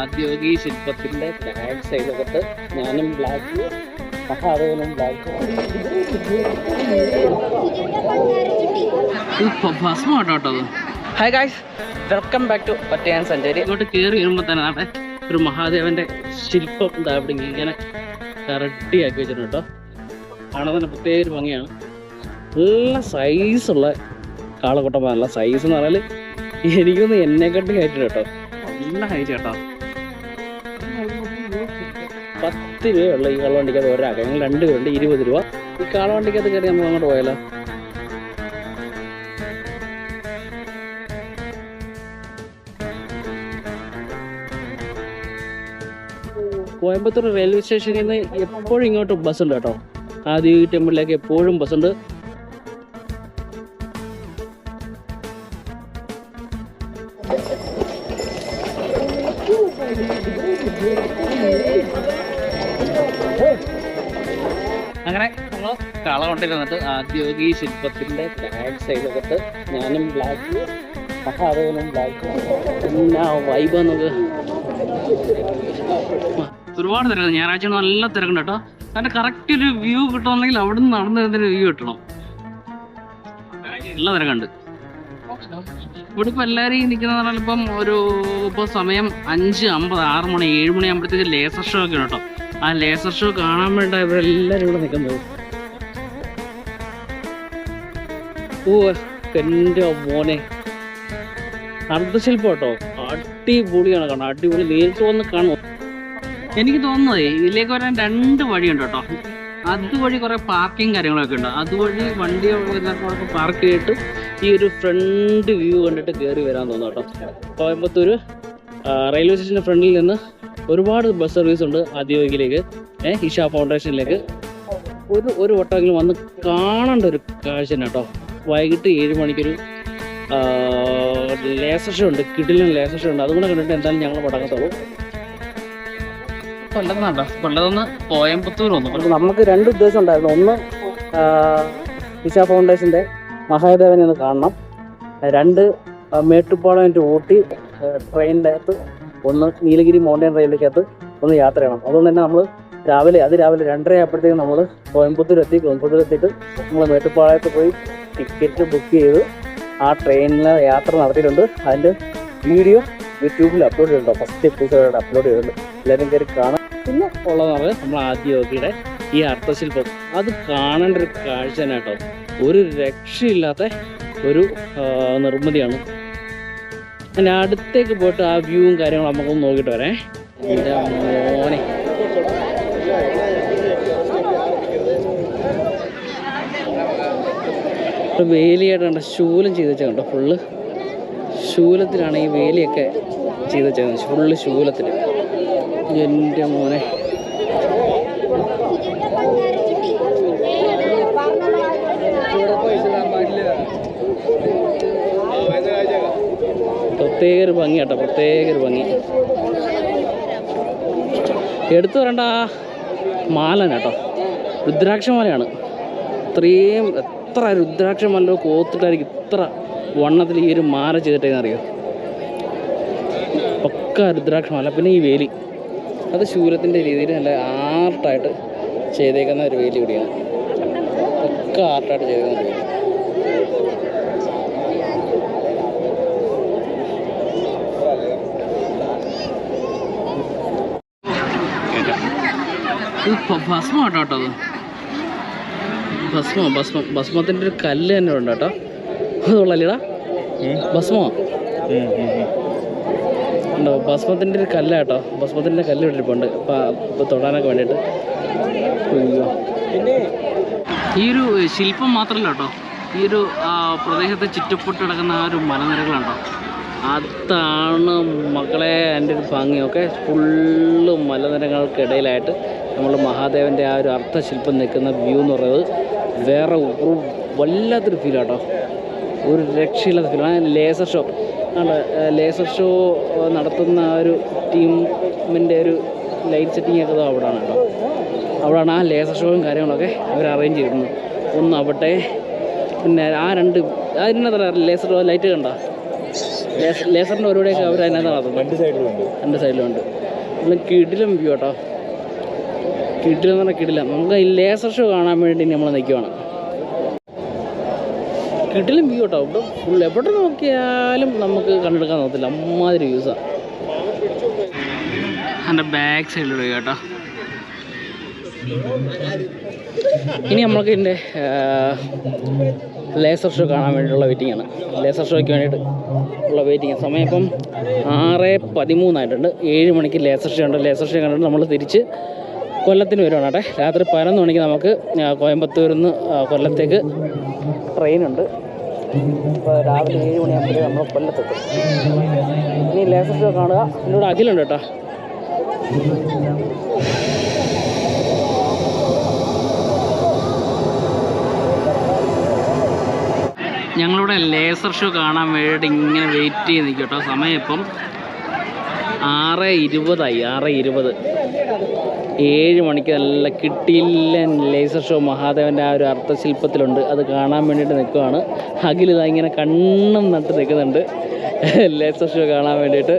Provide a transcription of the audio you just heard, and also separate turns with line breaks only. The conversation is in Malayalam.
ആദ്യോഗി ശില്പത്തിന്റെ ബാക്ക് സൈഡിലകത്ത് ഞാനും ബ്ലാക്ക് മഹാദേവനും ബ്ലാക്ക് കേട്ടോ
hi guys welcome back to പട്ടയാൻ സഞ്ചാരി
ഇങ്ങോട്ട് കയറി വരുമ്പോൾ തന്നെ അവിടെ ഒരു മഹാദേവന്റെ ശില്പം എന്താ അവിടെ ഇങ്ങനെ കറട്ടിയാക്കി വെച്ചിട്ടുണ്ട് കേട്ടോ. കാണാൻ തന്നെ പ്രത്യേക ഒരു ഭംഗിയാണ്. നല്ല സൈസുള്ള കാളക്കൊട്ടം നല്ല സൈസ് എന്ന് പറഞ്ഞാൽ എനിക്കൊന്ന് എന്നെക്കാട്ടി ഹൈറ്റ് കേട്ടോ. നല്ല ഹൈറ്റ് കേട്ടോ. പത്ത് രൂപയുള്ള ഈ കാളവണ്ടിക്കകത്ത് ഒരാൾക്ക്. ഞങ്ങൾ രണ്ട് പേരുണ്ട് ഇരുപത് രൂപ. ഈ കാളവണ്ടിക്കകത്ത് കയറി നമ്മൾ അങ്ങോട്ട് പോയാലോ? കോയമ്പത്തൂർ റെയിൽവേ സ്റ്റേഷനിൽ നിന്ന് എപ്പോഴും ഇങ്ങോട്ട് ബസ് ഉണ്ട് കേട്ടോ. ആദ്യ ടെമ്പിളിലേക്ക് എപ്പോഴും ബസ് ഉണ്ട്. അങ്ങനെ നമ്മൾ കൊണ്ടിരുന്നത് വന്നിട്ട് ആദ്യോഗി ശില്പത്തിന്റെ ബാക്ക് സൈഡിലകത്ത് ഞാനും ബ്ലാക്ക് മഹാദേവനും ബ്ലാക്ക് പിന്നെ വൈബ് നമുക്ക് ഒരുപാട് തിരക്ക് ഞായറാഴ്ച നല്ല തിരക്കുണ്ട് കേട്ടോ. അതിന്റെ കറക്റ്റ് ഒരു വ്യൂ കിട്ടണമെങ്കിൽ അവിടെ നിന്ന് നടന്ന് വരുന്നൊരു വ്യൂ കിട്ടണം. നല്ല തിരക്കുണ്ട്. ഇവിടെ ഇപ്പൊ എല്ലാവരും നിൽക്കുന്ന പറഞ്ഞാൽ ഇപ്പം ഒരു ഇപ്പോൾ സമയം അഞ്ച് അമ്പത് ആറ് മണി ഏഴ് മണി ആകുമ്പോഴത്തേക്ക് ലേസർ ഷോ ഒക്കെ കേട്ടോ. ആ ലേസർ ഷോ കാണാൻ വേണ്ട ഇവരെല്ലാവരും ഇവിടെ നിൽക്കുന്നത് ഓ എന്റെ മോനെ. അർദ്ധശില്പം കേട്ടോ. അടിപൊളിയാണ് കാണാം അടിപൊളി നേരിട്ട് വന്ന് കാണും എനിക്ക് തോന്നുന്നത് ഇതിലേക്ക് വരാൻ രണ്ട് വഴിയുണ്ട് കേട്ടോ. അതുവഴി കുറെ പാർക്കിംഗ് കാര്യങ്ങളൊക്കെ ഉണ്ട്. അതുവഴി വണ്ടി പാർക്ക് ചെയ്തിട്ട് ഈ ഒരു ഫ്രണ്ട് വ്യൂ കണ്ടിട്ട് കയറി വരാൻ തോന്നുന്നു കേട്ടോ. കോയമ്പത്തൂർ റെയിൽവേ സ്റ്റേഷന്റെ ഫ്രണ്ടിൽ നിന്ന് ഒരുപാട് ബസ് സർവീസ് ഉണ്ട് ആദ്യോഗിലേക്ക് ഏഹ് ഇഷ ഫൗണ്ടേഷനിലേക്ക് ഒരു ഒരു വട്ടമെങ്കിലും വന്ന് കാണേണ്ട ഒരു കാഴ്ച തന്നെ കേട്ടോ. വൈകിട്ട് ഏഴ് മണിക്കൊരു ലേസർ ഷോ ഉണ്ട്. കിടിലൻ ലേസർ ഷോ ഉണ്ട്. അതുകൂടെ കണ്ടിട്ട് എന്തായാലും ഞങ്ങൾ മടങ്ങത്തുള്ളൂ. കൊല്ലത്തുനിന്നാട്ടോ കൊല്ലത്തുനിന്ന് കോയമ്പത്തൂർ വന്നു നമുക്ക് രണ്ട് ഉദ്ദേശം ഉണ്ടായിരുന്നു. ഒന്ന് ഇഷ ഫൗണ്ടേഷന്റെ മഹാദേവനെ ഒന്ന് കാണണം. രണ്ട് മേട്ടുപ്പാളം മേട്ടുപ്പാളയം ടു ഊട്ടി ട്രെയിനിന്റെ അകത്ത് ഒന്ന് നീലഗിരി മൗണ്ടൻ റെയിലിലേക്കകത്ത് ഒന്ന് യാത്ര ചെയ്യണം. അതുകൊണ്ട് തന്നെ നമ്മൾ രാവിലെ അത് രാവിലെ രണ്ടര ആയപ്പോഴത്തേക്കും നമ്മൾ കോയമ്പത്തൂർ എത്തി കോയമ്പത്തൂർ എത്തിയിട്ട് നമ്മൾ മേട്ടുപ്പാളയത്ത് പോയി ടിക്കറ്റ് ബുക്ക് ചെയ്ത് ആ ട്രെയിനിലെ യാത്ര നടത്തിയിട്ടുണ്ട്. അതിന്റെ വീഡിയോ യൂട്യൂബിൽ അപ്ലോഡ് ചെയ്തിട്ടുണ്ട്. ഫസ്റ്റ് എപ്പിസോഡ് അപ്ലോഡ് ചെയ്തിട്ടുണ്ട്. എല്ലാവരും കയറി കാണാം. പിന്നെ ഉള്ളതെന്ന് നമ്മൾ ആദ്യോഗിയുടെ ഈ അർത്ഥശില്പം. അത് കാണേണ്ട ഒരു കാഴ്ച തന്നെ കേട്ടോ. ഒരു രക്ഷയില്ലാത്ത ഒരു നിർമ്മിതിയാണ് അതിന്റെ അടുത്തേക്ക് പോയിട്ട് ആ വ്യൂവും കാര്യങ്ങളും നമുക്കൊന്ന് നോക്കിയിട്ട് വരേ. എന്റെ മോനെ. വേലിയായിട്ട് കണ്ട ശൂലം ചെയ്ത് വെച്ചാൽ കണ്ടോ ഫുള്ള് ശൂലത്തിലാണ് ഈ വേലിയൊക്കെ ചെയ്ത് വെച്ചേക്കുന്നത്. ഫുള്ള് ശൂലത്തിൽ എന്റെ മോനെ. പ്രത്യേക ഒരു ഭംഗി കേട്ടോ പ്രത്യേക ഒരു ഭംഗി. എടുത്തു വരണ്ട ആ മാല കേട്ടോ രുദ്രാക്ഷമാലയാണ് ഇത്രയും എത്ര രുദ്രാക്ഷമല്ലോ കോത്തിട്ടായിരിക്കും ഇത്ര വണ്ണത്തിൽ ഈ ഒരു മാല ചെയ്തിട്ടേന്ന് അറിയോ? പക്ക രുദ്രാക്ഷമാല പിന്നെ ഈ വേലി. അത് ശൂരത്തിന്റെ രീതിയിൽ നല്ല ആർട്ടായിട്ട് ചെയ്തേക്കുന്ന ഒരു വേലി കൂടിയാണ്. പക്ക ആർട്ടായിട്ട് ചെയ്തേക്കുന്ന ഒരു ഭസ്മം കേട്ടോ കേട്ടോ അത്? ഭസ്മോ ഭസ്മം. ഭസ്മത്തിന്റെ ഒരു കല്ല് തന്നെ ഉണ്ട് കേട്ടോ. അതുള്ളല്ലേടാ ഭസ്മോ ഉണ്ടോ ഭസ്മത്തിന്റെ ഒരു കല്ല് കേട്ടോ. ഭസ്മത്തിന്റെ കല്ല് ഇട്ടിട്ടുണ്ട് ഇപ്പം തൊടാനൊക്കെ വേണ്ടിയിട്ട്. ഈ ഒരു ശില്പം മാത്രമല്ല കേട്ടോ. ഈ ഒരു പ്രദേശത്തെ ചുറ്റപ്പെട്ട് കിടക്കുന്ന ആ ഒരു മലനിരകളുണ്ടോ അതാണ് മക്കളെ എന്റെ ഒരു ഭംഗിയൊക്കെ ഫുള്ള് മലനിരകൾക്കിടയിലായിട്ട് നമ്മൾ മഹാദേവന്റെ ആ ഒരു അർത്ഥശില്പം നിൽക്കുന്ന വ്യൂ എന്ന് പറയുന്നത് വേറെ ഒരു വല്ലാത്തൊരു ഫീലാട്ടോ ഒരു രക്ഷയില്ലാത്ത ഫീൽ ആ ലേസർ ഷോ ആണ് ലേസർ ഷോ നടത്തുന്ന ആ ഒരു ടീമിന്റെ ഒരു ലൈറ്റ് സെറ്റിംഗ് ഒക്കെ അവിടെയാണ് കേട്ടോ. അവിടെയാണ് ആ ലേസർ ഷോയും കാര്യങ്ങളൊക്കെ അവർ അറേഞ്ച് ചെയ്തിരുന്നത്. ഒന്ന് അവിടെ പിന്നെ ആ രണ്ട് അതിനകത്ത് ലേസർ ലൈറ്റ് കണ്ടോ? ലേസ- ലേസറിന്റെ പരിപാടിയൊക്കെ അവർ അതിനകത്ത് നടത്തുന്നത്
സൈഡിലുണ്ട്
രണ്ട് സൈഡിലുണ്ട് നല്ല കിടിലും വ്യൂ കേട്ടോ കിടിലം എന്ന് പറഞ്ഞാൽ കിട്ടില്ല. നമുക്ക് ഈ ലേസർ ഷോ കാണാൻ വേണ്ടി നമ്മൾ നിൽക്കുവാണ് കിട്ടിലും വ്യൂ കേട്ടോ ഇവിടെ ഫുൾ എവിടെ നോക്കിയാലും നമുക്ക് കണ്ടെടുക്കാൻ നോക്കത്തില്ല അമ്മാതിരി യൂസാണ് എന്റെ ബാക്ക് സൈഡിലൂടെ കേട്ടോ. ഇനി നമ്മൾക്ക് ഇതിന്റെ ലേസർ ഷോ കാണാൻ വേണ്ടിയിട്ടുള്ള വെയിറ്റിംഗ് ആണ്. ലേസർ ഷോയ്ക്ക് വേണ്ടിയിട്ട് ഉള്ള വെയിറ്റിംഗ് സമയം ഇപ്പം ആറ് പതിമൂന്നായിട്ടുണ്ട്. ഏഴ് മണിക്ക് ലേസർ ഷോ ഉണ്ട്. ലേസർ ഷോ കണ്ടിട്ട് നമ്മൾ തിരിച്ച് കൊല്ലത്തിന് വരുവാണ് കേട്ടെ. രാത്രി പതിനൊന്ന് മണിക്ക് നമുക്ക് കോയമ്പത്തൂരിൽ നിന്ന് കൊല്ലത്തേക്ക് ട്രെയിനുണ്ട്. അപ്പോൾ രാവിലെ ഏഴ് മണിയാകുമ്പോഴേ നമ്മൾ കൊല്ലത്തെത്തും. ഇനി ലേസർ ഷോ കാണുക. എന്നോട് അഖിലുണ്ട് കേട്ടോ. ഞങ്ങളിവിടെ ലേസർ ഷോ കാണാൻ വേണ്ടിയിട്ട് ഇങ്ങനെ വെയിറ്റ് ചെയ്ത് നിൽക്കും കേട്ടോ. സമയം ഇപ്പം ആറ് ഇരുപതായി ആറ് ഇരുപത്. ഏഴ് മണിക്ക് നല്ല കിട്ടിയില്ല ലേസർ ഷോ മഹാദേവന്റെ ആ ഒരു അർത്ഥശില്പത്തിലുണ്ട്. അത് കാണാൻ വേണ്ടിയിട്ട് നിൽക്കുവാണ്. അഖിലിതാ ഇങ്ങനെ കണ്ണും നട്ട് നിൽക്കുന്നുണ്ട്. ലേസർ ഷോ കാണാൻ വേണ്ടിയിട്ട്.